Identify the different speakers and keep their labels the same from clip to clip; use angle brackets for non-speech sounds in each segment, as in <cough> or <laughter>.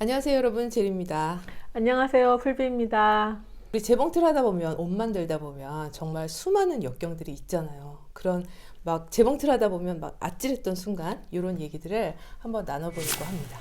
Speaker 1: 안녕하세요 여러분 제리입니다.
Speaker 2: 안녕하세요, 풀비입니다.
Speaker 1: 우리 재봉틀 하다 보면 옷 만들다 보면 정말 수많은 역경들이 있잖아요. 그런 막 재봉틀 하다 보면 막 아찔했던 순간 이런 얘기들을 한번 나눠보려고 합니다.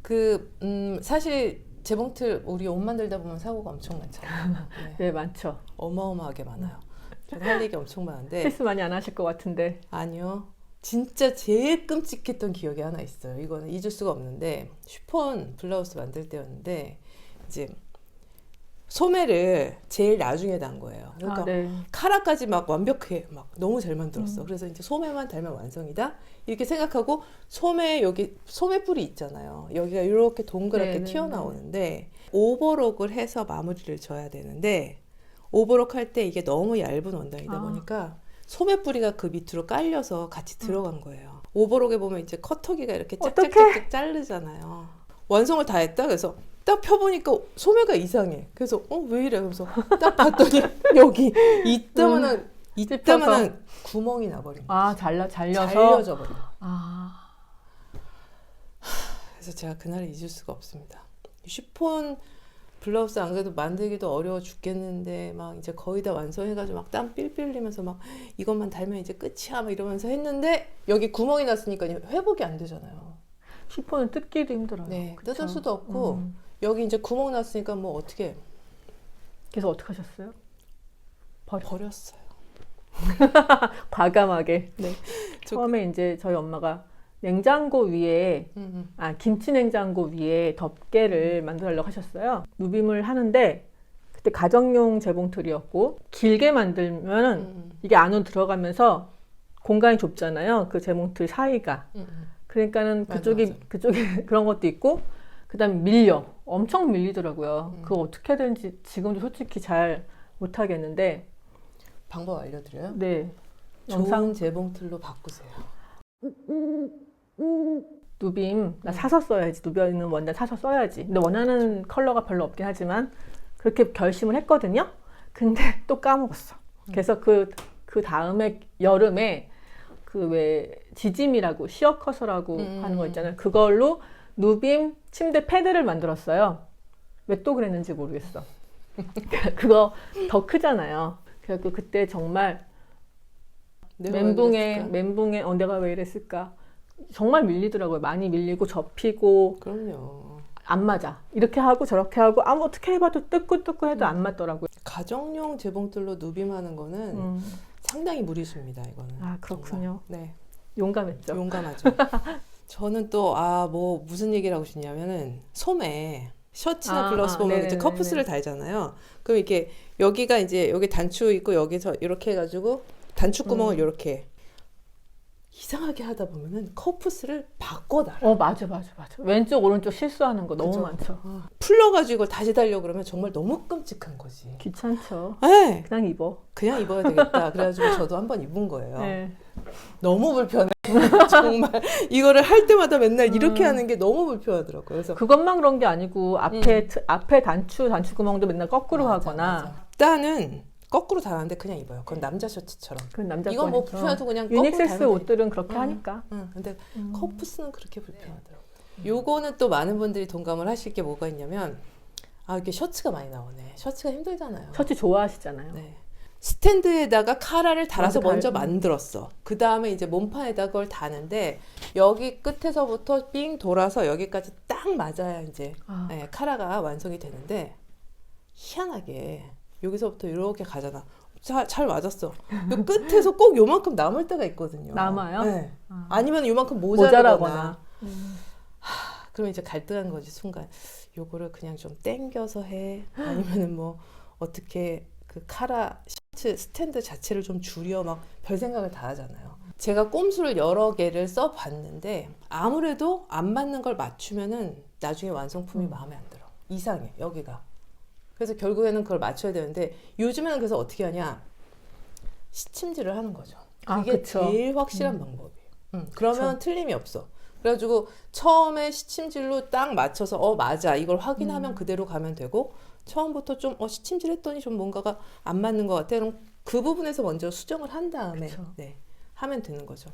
Speaker 1: 그 음, 사실 재봉틀 우리 옷 만들다 보면 사고가 엄청 많잖아요. <laughs> 네,
Speaker 2: 네, 많죠.
Speaker 1: 어마어마하게 많아요. 저도 할 얘기 엄청 많은데
Speaker 2: 실수 많이 안 하실 것 같은데.
Speaker 1: 아니요. 진짜 제일 끔찍했던 기억이 하나 있어요. 이거는 잊을 수가 없는데 쉬폰 블라우스 만들 때였는데 이제 소매를 제일 나중에 단 거예요. 그러니까
Speaker 2: 아, 네.
Speaker 1: 카라까지 막 완벽해 막 너무 잘 만들었어.
Speaker 2: 음.
Speaker 1: 그래서 이제 소매만 달면 완성이다 이렇게 생각하고 소매 여기 소매 뿔이 있잖아요. 여기가 이렇게 동그랗게
Speaker 2: 네, 네,
Speaker 1: 튀어나오는데 오버록을 해서 마무리를 져야 되는데 오버록 할 때 이게 너무 얇은 원단이다
Speaker 2: 아.
Speaker 1: 보니까 소매 뿌리가 그 밑으로 깔려서 같이
Speaker 2: 음.
Speaker 1: 들어간 거예요. 오버록에 보면 이제 커터기가 이렇게? 짝짝짝짝 자르잖아요. 완성을 다 했다. 그래서 딱 펴보니까 소매가 이상해. 그래서 어 왜 이래? 그래서 딱 봤더니 <laughs> 여기 이따만한 이따만한 구멍이 나버린 거야.
Speaker 2: 아, 잘라, 잘려서.
Speaker 1: 잘려져 버린.
Speaker 2: 아,
Speaker 1: 그래서 제가 그날을 잊을 수가 없습니다. 쉬폰 블라우스 안 그래도 만들기도 어려워 죽겠는데 막 이제 거의 다 완성해가지고 막 땀 삘삘 흘리면서 막 이것만 달면 이제 끝이야 막 이러면서 했는데 여기 구멍이 났으니까 회복이 안 되잖아요.
Speaker 2: 쉬폰은 뜯기도 힘들어요.
Speaker 1: 네,
Speaker 2: 그쵸?
Speaker 1: 뜯을 수도 없고
Speaker 2: 음.
Speaker 1: 여기 이제 구멍 났으니까 뭐 어떻게
Speaker 2: 그래서 어떻게 하셨어요? 버려.
Speaker 1: 버렸어요. <laughs>
Speaker 2: 과감하게.
Speaker 1: 네. 저-
Speaker 2: 처음에 이제 저희 엄마가 냉장고 위에
Speaker 1: 음, 음.
Speaker 2: 아 김치 냉장고 위에 덮개를 만들려고 하셨어요. 누빔을 하는데 그때 가정용 재봉틀이었고 길게 만들면은
Speaker 1: 음,
Speaker 2: 이게 안으로 들어가면서 공간이 좁잖아요. 그 재봉틀 사이가.
Speaker 1: 음, 음.
Speaker 2: 그러니까는
Speaker 1: 맞아,
Speaker 2: 그쪽이
Speaker 1: 맞아.
Speaker 2: 그쪽에 <laughs> 그런 것도 있고 그다음에 밀려 엄청 밀리더라고요.
Speaker 1: 음.
Speaker 2: 그거 어떻게 되는지 지금도 솔직히 잘 못하겠는데
Speaker 1: 방법 알려드려요?
Speaker 2: 네
Speaker 1: 좋은
Speaker 2: 영상
Speaker 1: 재봉틀로 바꾸세요.
Speaker 2: 누빔 나
Speaker 1: 음.
Speaker 2: 사서 써야지 누벼있는 원단 사서 써야지. 근데 원하는 컬러가 별로 없긴 하지만 그렇게 결심을 했거든요. 근데 <laughs> 또 까먹었어. 그래서 그 그 다음에 여름에 그 왜 지짐이라고 시어커서라고
Speaker 1: 음.
Speaker 2: 하는 거 있잖아요. 그걸로 누빔 침대 패드를 만들었어요. 왜 또 그랬는지 모르겠어. <laughs> 그거 더 크잖아요. 그래서 그때 정말 멘붕에? 멘붕에 어 내가 왜 이랬을까? 정말 밀리더라고요. 많이 밀리고 접히고
Speaker 1: 그럼요.
Speaker 2: 안 맞아. 이렇게 하고 저렇게 하고 아무 어떻게 해봐도 뜯고 해도 안 맞더라고요.
Speaker 1: 가정용 재봉틀로 누빔하는 거는
Speaker 2: 음.
Speaker 1: 상당히 무리수입니다. 이거는.
Speaker 2: 아 그렇군요.
Speaker 1: 정말. 네,
Speaker 2: 용감했죠.
Speaker 1: 용감하죠. <laughs> 저는 또 아 뭐 무슨 얘기를 하고 싶냐면은 소매 셔츠나
Speaker 2: 아,
Speaker 1: 블라우스
Speaker 2: 아,
Speaker 1: 보면 이제
Speaker 2: 네네네네.
Speaker 1: 커프스를 달잖아요. 그럼 이렇게 여기가 이제 여기 단추 있고 여기서 이렇게 해가지고 단추 구멍을
Speaker 2: 음.
Speaker 1: 이렇게 이상하게 하다 보면은 커프스를 바꿔 달아.
Speaker 2: 어 맞아 맞아 맞아. 왼쪽 오른쪽 실수하는 거 너무
Speaker 1: 그죠?
Speaker 2: 많죠.
Speaker 1: 아, 풀러가지고 이걸 다시 달려 그러면 정말 너무 끔찍한 거지.
Speaker 2: 귀찮죠.
Speaker 1: 네,
Speaker 2: 그냥 입어.
Speaker 1: 그냥 입어야 되겠다. 그래가지고 저도 한번 입은 거예요.
Speaker 2: 네.
Speaker 1: 너무 불편해. <laughs> 정말 이거를 할 때마다 맨날 이렇게
Speaker 2: 음.
Speaker 1: 하는 게 너무 불편하더라고요. 그래서
Speaker 2: 그것만 그런 게 아니고 앞에 트- 앞에 단추 단추 구멍도 맨날 거꾸로
Speaker 1: 음. 맞아,
Speaker 2: 하거나
Speaker 1: 맞아. 일단은 거꾸로 달았는데 그냥 입어요. 그건 남자 셔츠처럼.
Speaker 2: 그 남자
Speaker 1: 이건 뭐
Speaker 2: 거니까.
Speaker 1: 불편해서 그냥 거꾸로
Speaker 2: 유닉섹스
Speaker 1: 달면.
Speaker 2: 옷들은 그렇게
Speaker 1: 음.
Speaker 2: 하니까.
Speaker 1: 응, 근데
Speaker 2: 음.
Speaker 1: 커프스는 그렇게 불편하더라고요. 요거는 또 많은 분들이 동감을 하실 게 뭐가 있냐면 아 이렇게 셔츠가 많이 나오네. 셔츠가 힘들잖아요.
Speaker 2: 셔츠 좋아하시잖아요.
Speaker 1: 네. 스탠드에다가 카라를 달아서
Speaker 2: 먼저
Speaker 1: 먼저
Speaker 2: 달-
Speaker 1: 만들었어. 그 다음에 이제 몸판에다 그걸 다는데 여기 끝에서부터 삥 돌아서 여기까지 딱 맞아야 이제
Speaker 2: 아,
Speaker 1: 네, 카라가 완성이 되는데 희한하게 여기서부터 이렇게 가잖아. 잘, 잘 맞았어. 요 끝에서 꼭 요만큼 남을 때가 있거든요.
Speaker 2: 남아요?
Speaker 1: 네.
Speaker 2: 아.
Speaker 1: 아니면 요만큼 모자라거나.
Speaker 2: 모자라거나. 음.
Speaker 1: 그러면 이제 갈등한 거지 순간. 요거를 그냥 좀 땡겨서 해. 아니면은 뭐 어떻게 그 카라 셔츠 스탠드 자체를 좀 줄여 막 별 생각을 다 하잖아요. 제가 꼼수를 여러 개를 써 봤는데 아무래도 안 맞는 걸 맞추면은 나중에 완성품이
Speaker 2: 음.
Speaker 1: 마음에 안 들어. 이상해 여기가. 그래서 결국에는 그걸 맞춰야 되는데 요즘에는 그래서 어떻게 하냐 시침질을 하는 거죠.
Speaker 2: 아,
Speaker 1: 그게
Speaker 2: 그쵸.
Speaker 1: 제일 확실한
Speaker 2: 음.
Speaker 1: 방법이에요. 음, 그러면 틀림이 없어. 그래가지고 처음에 시침질로 딱 맞춰서 어 맞아 이걸 확인하면
Speaker 2: 음.
Speaker 1: 그대로 가면 되고 처음부터 좀 어 시침질 했더니 좀 뭔가가 안 맞는 것 같아. 그럼 그 부분에서 먼저 수정을 한 다음에
Speaker 2: 그쵸.
Speaker 1: 네 하면 되는 거죠.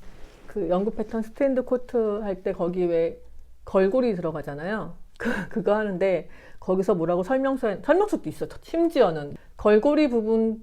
Speaker 2: 그 연구 패턴 스탠드 코트 할 때 거기 왜 걸골이 들어가잖아요. 그, 그거 하는데 거기서 뭐라고 설명서 설명서도 있어. 심지어는 걸골이 부분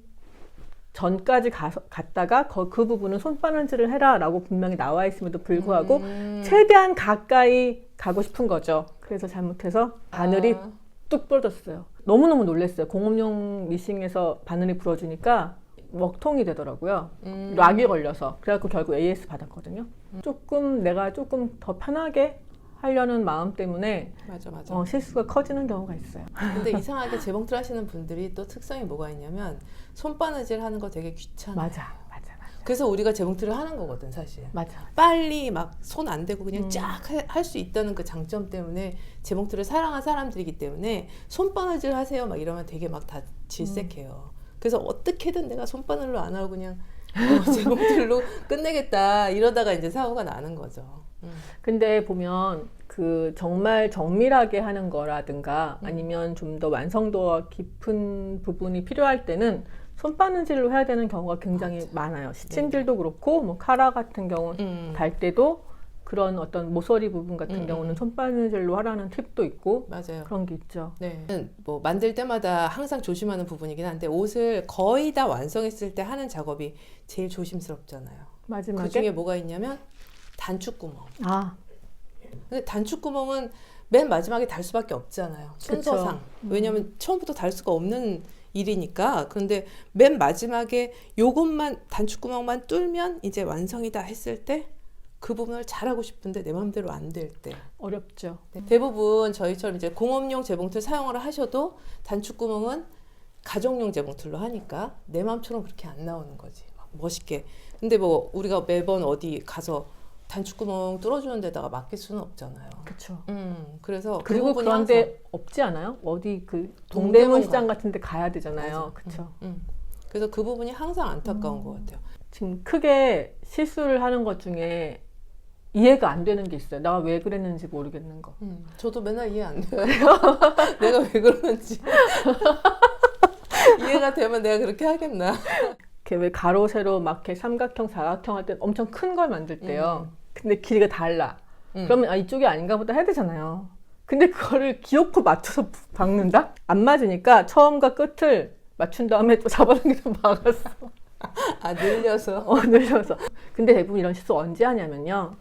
Speaker 2: 전까지 가서, 갔다가 거- 그 부분은 손바느질을 해라라고 분명히 나와 있음에도 불구하고
Speaker 1: 음.
Speaker 2: 최대한 가까이 가고 싶은 거죠. 그래서 잘못해서 바늘이
Speaker 1: 아,
Speaker 2: 뚝 부러졌어요. 너무너무 놀랐어요. 공업용 미싱에서 바늘이 부러지니까 먹통이 되더라고요.
Speaker 1: 음.
Speaker 2: 락이 걸려서. 그래갖고 결국 AS 받았거든요. 조금 내가 조금 더 편하게 하려는 마음 때문에
Speaker 1: 맞아 맞아.
Speaker 2: 어, 실수가 커지는 경우가 있어요.
Speaker 1: 근데 <laughs> 이상하게 재봉틀 하시는 분들이 또 특성이 뭐가 있냐면 손바느질 하는 거 되게 귀찮아.
Speaker 2: 맞아, 맞아, 맞아.
Speaker 1: 그래서 우리가 재봉틀을 하는 거거든 사실.
Speaker 2: 맞아.
Speaker 1: 빨리 막 손 안 대고 그냥
Speaker 2: 음.
Speaker 1: 쫙할 수 있다는 그 장점 때문에 재봉틀을 사랑한 사람들이기 때문에 손바느질 하세요 막 이러면 되게 막 다 질색해요. 그래서 어떻게든 내가 손바늘로 안 하고 그냥 어, <laughs> 재봉틀로 끝내겠다 이러다가 이제 사고가 나는 거죠. 음.
Speaker 2: 근데 보면 그 정말 정밀하게 하는 거라든가
Speaker 1: 음.
Speaker 2: 아니면 좀 더 완성도가 깊은 부분이 필요할 때는 손바느질로 해야 되는 경우가 굉장히 많아요. 시침질도 그렇고 뭐 카라 같은 경우는
Speaker 1: 음.
Speaker 2: 달 때도 그런 어떤 모서리 부분 같은
Speaker 1: 음, 음.
Speaker 2: 경우는 손바느질로 하라는 팁도 있고
Speaker 1: 맞아요.
Speaker 2: 그런 게 있죠.
Speaker 1: 네. 뭐 만들 때마다 항상 조심하는 부분이긴 한데 옷을 거의 다 완성했을 때 하는 작업이 제일 조심스럽잖아요.
Speaker 2: 마지막에
Speaker 1: 그 중에 뭐가 있냐면 단축구멍.
Speaker 2: 아
Speaker 1: 근데 단축구멍은 맨 마지막에 달 수밖에 없잖아요. 순서상.
Speaker 2: 음.
Speaker 1: 왜냐면 처음부터 달 수가 없는 일이니까. 그런데 맨 마지막에 요것만 단축구멍만 뚫면 이제 완성이다 했을 때 그 부분을 잘하고 싶은데 내 마음대로 안 될 때.
Speaker 2: 어렵죠.
Speaker 1: 네, 대부분 저희처럼 이제 공업용 재봉틀 사용을 하셔도 단축구멍은 가정용 재봉틀로 하니까 내 마음처럼 그렇게 안 나오는 거지. 막 멋있게. 근데 뭐 우리가 매번 어디 가서 단축구멍 뚫어주는 데다가 맡길 수는 없잖아요.
Speaker 2: 그렇죠.
Speaker 1: 음, 그래서 그
Speaker 2: 그리고
Speaker 1: 부분이
Speaker 2: 그런데 없지 않아요? 어디 그
Speaker 1: 동대문
Speaker 2: 동대문 시장 같은 데 가야 되잖아요. 그렇죠.
Speaker 1: 음, 음. 그래서 그 부분이 항상 안타까운
Speaker 2: 음.
Speaker 1: 것 같아요.
Speaker 2: 지금 크게 실수를 하는 것 중에 이해가 안 되는 게 있어요. 내가 왜 그랬는지 모르겠는 거.
Speaker 1: 음, 저도 맨날 이해 안 돼요. <laughs> 내가 왜 그러는지. <laughs> 이해가 되면 내가 그렇게 하겠나.
Speaker 2: 이렇게 왜 가로 세로 막 이렇게 삼각형 사각형 할 때 엄청 큰 걸 만들 때요. 근데 길이가 달라.
Speaker 1: 음.
Speaker 2: 그러면 아 이쪽이 아닌가 보다 해야 되잖아요. 근데 그거를 기어코 맞춰서 박는다? 안 맞으니까 처음과 끝을 맞춘 다음에 또 잡아당겨서 <laughs> 막았어.
Speaker 1: 아, 늘려서.
Speaker 2: 어, 늘려서. 근데 대부분 이런 실수 언제 하냐면요.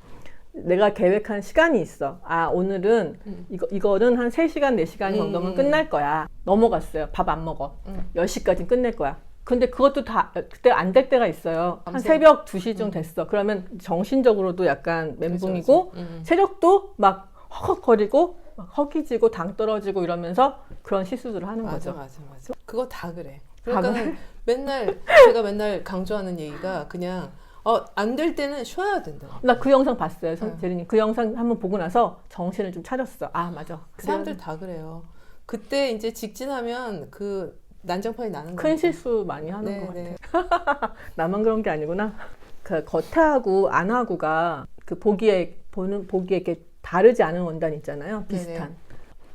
Speaker 2: 내가 계획한 시간이 있어. 아, 오늘은
Speaker 1: 음.
Speaker 2: 이거, 이거는 한 3시간, 4시간 정도면
Speaker 1: 음.
Speaker 2: 끝날 거야. 넘어갔어요. 밥 안 먹어.
Speaker 1: 음.
Speaker 2: 10시까지 끝낼 거야. 근데 그것도 다, 그때 안 될 때가 있어요. 한
Speaker 1: 밤새.
Speaker 2: 새벽 2시쯤
Speaker 1: 음.
Speaker 2: 됐어. 그러면 정신적으로도 약간 멘붕이고,
Speaker 1: 그죠, 그죠. 음.
Speaker 2: 체력도 막 헉헉거리고, 막 허기지고, 당 떨어지고 이러면서 그런 실수들을 하는
Speaker 1: 맞아,
Speaker 2: 거죠.
Speaker 1: 맞아, 맞아. 그거 다 그래.
Speaker 2: 다
Speaker 1: 그러니까 <laughs> 맨날 제가 맨날 강조하는 얘기가 그냥 어, 안 될 때는 쉬어야 된다.
Speaker 2: 나 그 영상 봤어요, 선-
Speaker 1: 응.
Speaker 2: 제리님. 그 영상 한번 보고 나서 정신을 좀 차렸어. 아, 맞아.
Speaker 1: 사람들 다 그래요. 그때 이제 직진하면 그 난장판이 나는.
Speaker 2: 큰 실수 많이 하는
Speaker 1: 네,
Speaker 2: 것 같아.
Speaker 1: 네. <laughs>
Speaker 2: 나만 그런 게 아니구나. 그 겉하고 안하고가 그 보기에 보는 보기에 이렇게 다르지 않은 원단 있잖아요. 비슷한.
Speaker 1: 네네.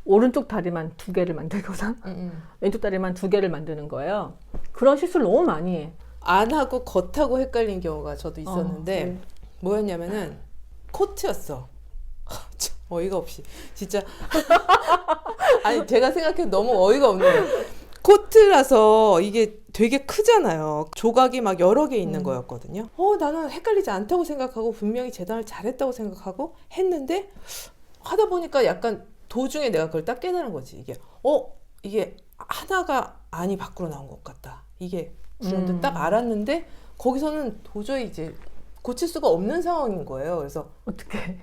Speaker 2: 오른쪽 다리만 두 개를 만들거나
Speaker 1: 음, 음.
Speaker 2: 왼쪽 다리만 두 개를 만드는 거예요. 그런 실수를 너무 많이 해.
Speaker 1: 안 하고 겉하고 헷갈린 경우가 저도 있었는데
Speaker 2: 어, 네.
Speaker 1: 뭐였냐면은 코트였어. 참, 어이가 없이 진짜 <laughs> 아니 제가 생각해 너무 어이가 없는 거예요. 코트라서 이게 되게 크잖아요. 조각이 막 여러 개 있는
Speaker 2: 음.
Speaker 1: 거였거든요. 어 나는 헷갈리지 않다고 생각하고 분명히 재단을 잘했다고 생각하고 했는데 하다 보니까 약간 도중에 내가 그걸 딱 깨달은 거지. 이게 어 이게 하나가 안이 밖으로 나온 것 같다. 이게 그런데
Speaker 2: 음.
Speaker 1: 딱 알았는데 거기서는 도저히 이제 고칠 수가 없는 상황인 거예요. 그래서
Speaker 2: 어떻게?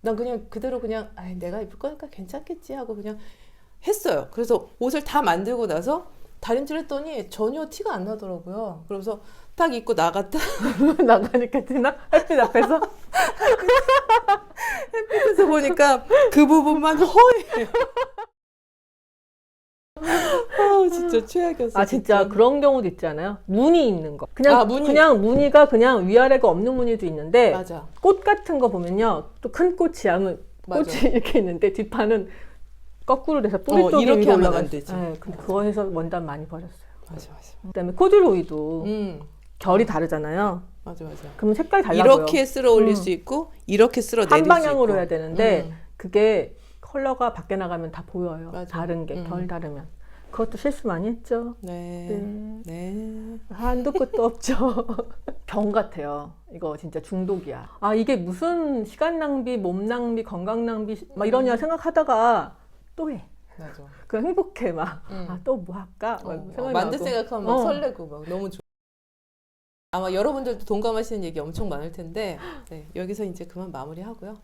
Speaker 1: 난 그냥 그대로 그냥 아 내가 입을 거니까 괜찮겠지 하고 그냥 했어요. 그래서 옷을 다 만들고 나서 다림질 했더니 전혀 티가 안 나더라고요. 그래서 딱 입고 나갔다. <laughs>
Speaker 2: 나가니까 지나 햇빛 앞에서 <laughs>
Speaker 1: 그래서 보니까 그 부분만 허해요. <laughs> 아 진짜 최악이었어.
Speaker 2: 아 진짜 그런 경우도 있잖아요. 무늬 있는 거. 그냥
Speaker 1: 아, 무늬.
Speaker 2: 그냥 무늬가 그냥 위아래가 없는 무늬도 있는데
Speaker 1: 맞아.
Speaker 2: 꽃 같은 거 보면요. 또 큰 꽃이야. 뭐 꽃이
Speaker 1: 맞아.
Speaker 2: 이렇게 있는데 뒷판은 거꾸로 돼서 뿌리
Speaker 1: 어,
Speaker 2: 쪽이
Speaker 1: 이렇게
Speaker 2: 위로
Speaker 1: 하면
Speaker 2: 올라가
Speaker 1: 안
Speaker 2: 있어요.
Speaker 1: 되지.
Speaker 2: 네, 근데 그거 해서 원단 많이 버렸어요.
Speaker 1: 맞아 맞아.
Speaker 2: 그다음에 코듀로이도
Speaker 1: 음
Speaker 2: 결이 다르잖아요.
Speaker 1: 맞아 맞아.
Speaker 2: 그럼 색깔이 달라 보여.
Speaker 1: 이렇게 쓸어 올릴
Speaker 2: 음.
Speaker 1: 수 있고 이렇게 쓸어 내릴 한수
Speaker 2: 방향으로
Speaker 1: 있고.
Speaker 2: 해야 되는데
Speaker 1: 음.
Speaker 2: 그게 컬러가 밖에 나가면 다 보여요.
Speaker 1: 맞아.
Speaker 2: 다른 게
Speaker 1: 음.
Speaker 2: 결 다르면. 그것도 실수 많이 했죠.
Speaker 1: 네.
Speaker 2: 네.
Speaker 1: 네.
Speaker 2: 한도 끝도 없죠. <laughs> 병 같아요. 이거 진짜 중독이야. 아, 이게 무슨 시간 낭비, 몸 낭비, 건강 낭비, 막 이러냐 생각하다가 또 해.
Speaker 1: 맞아.
Speaker 2: 그 행복해, 막.
Speaker 1: 음.
Speaker 2: 아, 또 뭐 할까? 막
Speaker 1: 어,
Speaker 2: 생각이
Speaker 1: 만들
Speaker 2: 나고.
Speaker 1: 생각하면 막
Speaker 2: 어.
Speaker 1: 설레고 막 너무 좋아. 아마 여러분들도 동감하시는 얘기 엄청 많을 텐데 네, 여기서 이제 그만 마무리하고요.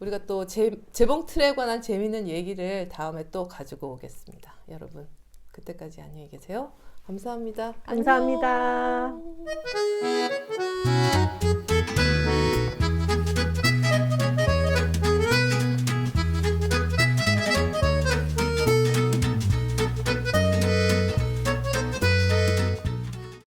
Speaker 1: 우리가 또 재, 재봉 틀에 관한 재미있는 얘기를 다음에 또 가지고 오겠습니다. 여러분 그때까지 안녕히 계세요. 감사합니다.
Speaker 2: 감사합니다.
Speaker 1: 안녕.